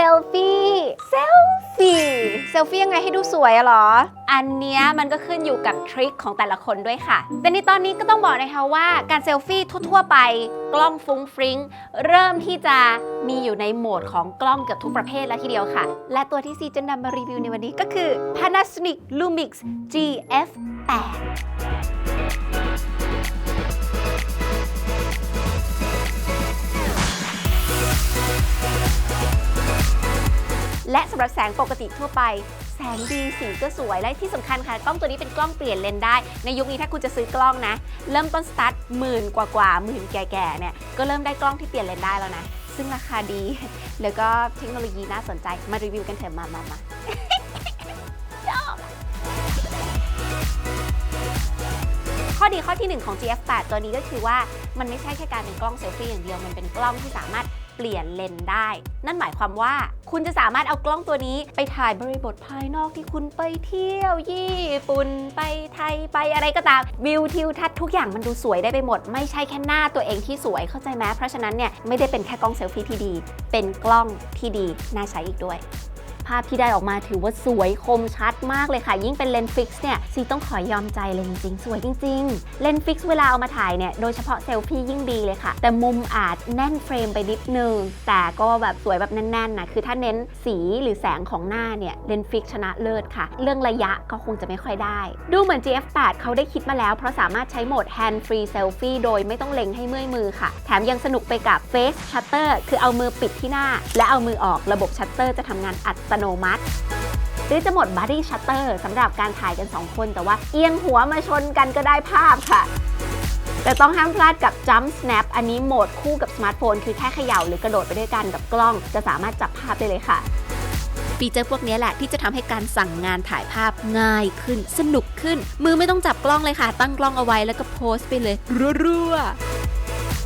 เซลฟี่เซลฟี่เซลฟี่ยังไงให้ดูสวยอะเหรอ อันเนี้ยมันก็ขึ้นอยู่กับทริคของแต่ละคนด้วยค่ะ แต่ในตอนนี้ก็ต้องบอกนะคะว่าการเซลฟี่ทั่วๆไปกล้องฟุ้งฟริ้งเริ่มที่จะมีอยู่ในโหมดของกล้องเกือบทุกประเภทแล้วทีเดียวค่ะ และตัวที่ซีจะนำมารีวิวในวันนี้ก็คือ Panasonic Lumix GF8 ำหรับแสงปกติทั่วไป แสงดีสีก็สวยและที่สำคัญค่ะ กล้องตัวนี้เป็นกล้องเปลี่ยนเลนได้ ในยุคนี้ถ้าคุณจะซื้อกล้องนะ เริ่มต้นสตาร์ทหมื่นกว่ากว่าหมื่นแก่ๆเนี่ยก็เริ่มได้กล้องที่เปลี่ยนเลนได้แล้วนะ ซึ่งราคาดี แล้วก็เทคโนโลยีน่าสนใจมารีวิวกันเถอะมามามาข้อดีข้อทีหนึ่1 ของ GF8 ตัวนี้ก็คือว่ามันไม่ใช่แค่การเป็นกล้องเซลฟี่อย่างเดียว มันเป็นกล้องที่สามารถ เปลี่ยนเลนได้ นั่นหมายความว่าคุณจะสามารถเอากล้องตัวนี้ไปถ่ายบริบทภายนอกที่คุณไปเที่ยวญี่ปุ่นไปไทยไปอะไรก็ตามวิวทิวทัศน์ทุกอย่างมันดูสวยได้ไปหมด ไม่ใช่แค่หน้าตัวเองที่สวยเข้าใจไหมเพราะฉะนั้นเนี่ยไม่ได้เป็นแค่กล้องเซลฟี่ที่ดี เป็นกล้องที่ดีน่าใช้อีกด้วย ภาพที่ได้ออกมาถือว่าสวยคมชัดมากเลยค่ะ ยิ่งเป็นเลนส์ฟิกซ์เนี่ยซีต้องขอยอมใจเลยจริงๆ สวยจริง ๆ เลนส์ฟิกซ์เวลาเอามาถ่ายเนี่ยโดยเฉพาะเซลฟี่ยิ่งดีเลยค่ะ แต่มุมอาจแน่นเฟรมไปนิดนึง แต่ก็แบบสวยแบบแน่นๆนะคือถ้าเน้นสีหรือแสงของหน้าเนี่ยเลนส์ฟิกซ์ชนะเลิศค่ะ เรื่องระยะก็คงจะไม่ค่อยได้ ดูเหมือน GF8 เขาได้คิดมาแล้ว เพราะสามารถใช้โหมด hand free selfie โดยไม่ต้องเล็งให้เมื่อยมือค่ะ แถมยังสนุกไปกับ face shutter คือเอามือปิดที่หน้า และเอามือออกระบบชัตเตอร์จะทำงานอัตโนมัติ หรือจะหมด Body Shutter สำหรับการถ่ายกัน 2 คน แต่ว่าเอียงหัวมาชนกันก็ได้ภาพค่ะ แต่ต้องห้ามพลาดกับ Jump Snap อันนี้โหมดคู่กับสมาร์ทโฟน คือแค่เขย่าหรือกระโดดไปด้วยกันกับกล้อง จะสามารถจับภาพได้เลยค่ะฟีเจอร์พวกนี้แหละที่จะทำให้การสั่งงานถ่ายภาพง่ายขึ้น สนุกขึ้น มือไม่ต้องจับกล้องเลยค่ะ ตั้งกล้องเอาไว้แล้วก็โพสต์ไปเลยรัวๆ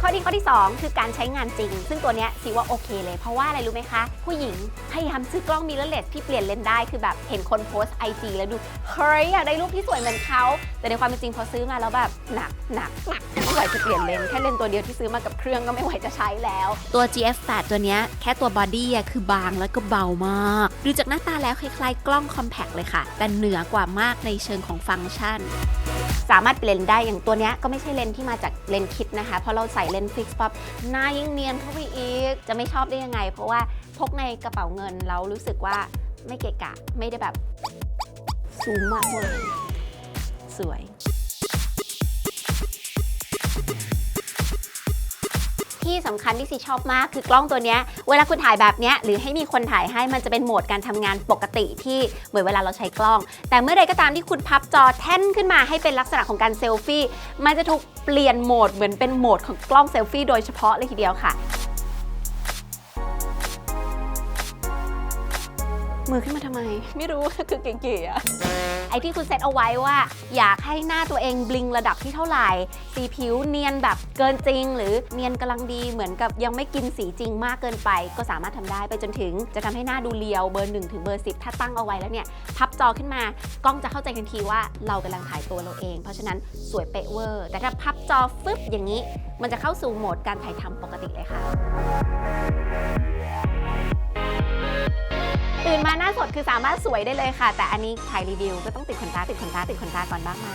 ข้อดีข้อที่ 2 คือการใช้งานจริง ซึ่งตัวเนี้ยซีว่าโอเคเลย เพราะว่าอะไรรู้ไหมคะ ผู้หญิงพยายามซื้อกล้องมิเรอร์เลสที่เปลี่ยนเลนส์ได้คือแบบเห็นคนโพสไอจีแล้วดู เฮ้ยอยากได้รูปที่สวยเหมือนเขา แต่ในความเป็นจริงพอซื้อมาแล้วแบบหนักหนักหนักไม่ไหวจะเปลี่ยนเลนส์แค่เลนส์ตัวเดียวที่ซื้อมากับเครื่องก็ไม่ไหวจะใช้แล้ว ตัว GF8 ตัวเนี้ยแค่ตัวบอดี้อะคือบางแล้วก็เบามากดูจากหน้าตาแล้วคล้ายๆ กล้องคอมแพคเลยค่ะ แต่เหนือกว่ามากในเชิงของฟังก์ชัน สามารถเปลี่ยนได้อย่างตัวเนี้ยก็ไม่ใช่เลนส์ที่มาจากเลนส์คิดนะคะเพราะเราใส่เลนส์ฟิกซ์ปั๊บหน้ายิ่งเนียนเข้าไปอีก จะไม่ชอบได้ยังไง เพราะว่าพกในกระเป๋าเงินแล้วรู้สึกว่าไม่เกะกะ ไม่ได้แบบ สูงมากเลย สวย ที่สำคัญที่ซีชอบมากคือกล้องตัวนี้เวลาคุณถ่ายแบบนี้หรือให้มีคนถ่ายให้มันจะเป็นโหมดการทำงานปกติที่เหมือนเวลาเราใช้กล้อง แต่เมื่อใดก็ตามที่คุณพับจอแท่นขึ้นมาให้เป็นลักษณะของการเซลฟี่มันจะถูกเปลี่ยนโหมดเหมือนเป็นโหมดของกล้องเซลฟี่โดยเฉพาะเลยทีเดียวค่ะ มือขึ้นมาทำไม ไม่รู้ คือเก๋ๆอะไอที่คุณเซตเอาไว้ว่า อยากให้หน้าตัวเองบลิงระดับที่เท่าไหร่ สีผิวเนียนแบบเกินจริง หรือเนียนกำลังดีเหมือนกับยังไม่กินสีจริงมากเกินไป ก็สามารถทำได้ไปจนถึง จะทำให้หน้าดูเรียวเบอร์1ถึงเบอร์10 ถ้าตั้งเอาไว้แล้วเนี่ย พับจอขึ้นมากล้องจะเข้าใจทันทีว่าเรากำลังถ่ายตัวเราเอง เพราะฉะนั้นสวยเป๊ะเวอร์ แต่ถ้าพับจอฟึบอย่างนี้ มันจะเข้าสู่โหมดการถ่ายทำปกติเลยค่ะ ตื่นมาหน้าสดคือสามารถสวยได้เลยค่ะ แต่อันนี้ถ่ายรีวิวก็ต้องติดขนตาติดขนตาติดขนตาก่อนบ้างไหม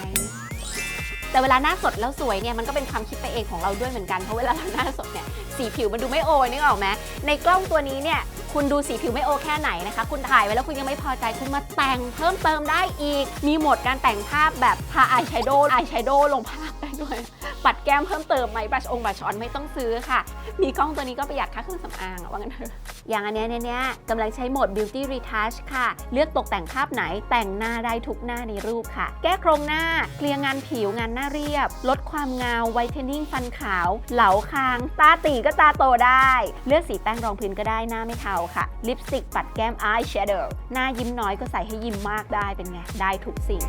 แต่เวลาหน้าสดแล้วสวยเนี่ยมันก็เป็นความคิดไปเองของเราด้วยเหมือนกันเพราะเวลาเราหน้าสดเนี่ยสีผิวมันดูไม่โอยนึกออกไหมในกล้องตัวนี้เนี่ย คุณดูสีผิวไม่โอแค่ไหนนะคะ คุณถ่ายไว้แล้วคุณยังไม่พอใจคุณมาแต่งเพิ่มเติมได้อีก มีโหมดการแต่งภาพแบบทาอายแชโดว์อายแชโดว์ลงภาพได้ด้วย ปัดแก้มเพิ่มเติมไหมบลัชองบลัชออนไม่ต้องซื้อค่ะ มีกล้องตัวนี้ก็ประหยัดค่าเครื่องสำอางอะว่างั้นเถอะอย่างอันเนี้ยเนี่ยเนี่ยกำลังใช้โหมด Beauty Retouch ค่ะ เลือกตกแต่งภาพไหนแต่งหน้าได้ทุกหน้าในรูปค่ะ แก้โครงหน้าเคลียร์งานผิวงานหน้าเรียบ ลดความเงาไวท์เทนนิ่งฟันขาว เหลาคาง ตาตีก็ตาโตได้ เลือกสีแป้งรองพื้นก็ได้หน้าไม่เทาค่ะ ลิปสติกปัดแก้มอายแชโดว์หน้ายิ้มน้อยก็ใส่ให้ยิ้มมากได้เป็นไง ได้ทุกสิ่ง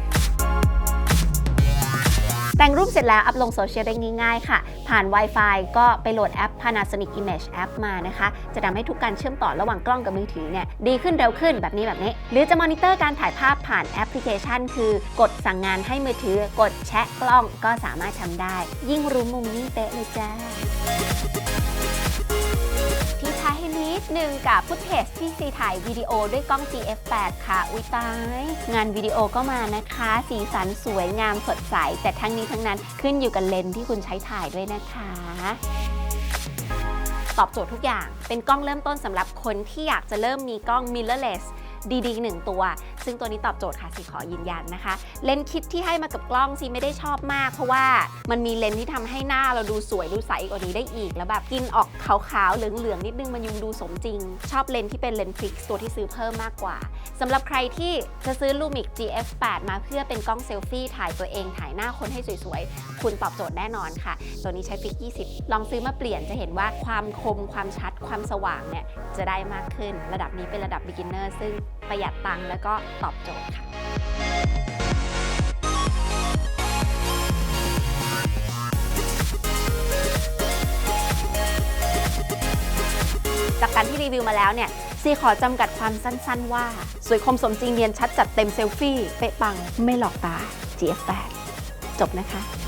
แต่งรูปเสร็จแล้วอัพลงโซเชียลได้ง่ายๆ ค่ะ ผ่าน Wi-Fi ก็ไปโหลดแอป Panasonic Image App มานะคะ จะทำให้ทุกการเชื่อมต่อระหว่างกล้องกับมือถือเนี่ยดีขึ้นเร็วขึ้นแบบนี้แบบนี้ หรือจะมอนิเตอร์การถ่ายภาพผ่านแอปพลิเคชัน คือกดสั่งงานให้มือถือกดแชะกล้องก็สามารถทำได้ ยิ่งรู้มุมยิ่งเป๊ะเลยจ้า หนึ่งกับฟุตเทจที่ซีถ่ายวิดีโอด้วยกล้อง GF8 ค่ะ อุ้ยตาย งานวิดีโอก็มานะคะ สีสันสวยงามสดใส แต่ทั้งนี้ทั้งนั้นขึ้นอยู่กับเลนส์ที่คุณใช้ถ่ายด้วยนะคะตอบโจทย์ทุกอย่าง เป็นกล้องเริ่มต้นสำหรับคนที่อยากจะเริ่มมีกล้อง mirrorless ดีๆหนึ่งตัว ซึ่งตัวนี้ตอบโจทย์ค่ะสิขอยืนยันนะคะ เลนส์คิดที่ให้มากับกล้องซีไม่ได้ชอบมาก เพราะว่ามันมีเลนส์ที่ทำให้หน้าเราดูสวยดูใสกว่านี้ได้อีก แล้วแบบกินออกขาวๆเหลืองๆนิดนึงมันยังดูสมจริง ชอบเลนส์ที่เป็นเลนส์ฟิกซ์ตัวที่ซื้อเพิ่มมากกว่าสำหรับใครที่จะซื้อ Lumix GF8 มาเพื่อเป็นกล้องเซลฟี่ถ่ายตัวเองถ่ายหน้าคนให้สวยๆ คุณตอบโจทย์แน่นอนค่ะ ตัวนี้ใช้ฟิก 20 ลองซื้อมาเปลี่ยนจะเห็นว่าความคมความชัดความสว่างเนี่ยจะได้มากขึ้น ระดับนี้เป็นระดับ beginner ซึ่ง ประหยัดตังค์แล้วก็ตอบโจทย์ค่ะจากการที่รีวิวมาแล้วเนี่ยซีขอจำกัดความสั้นๆว่า สวยคมสมจริงเนียนชัดจัดเต็มเซลฟี่ เป๊ะปังไม่หลอกตา GF8 จบนะคะ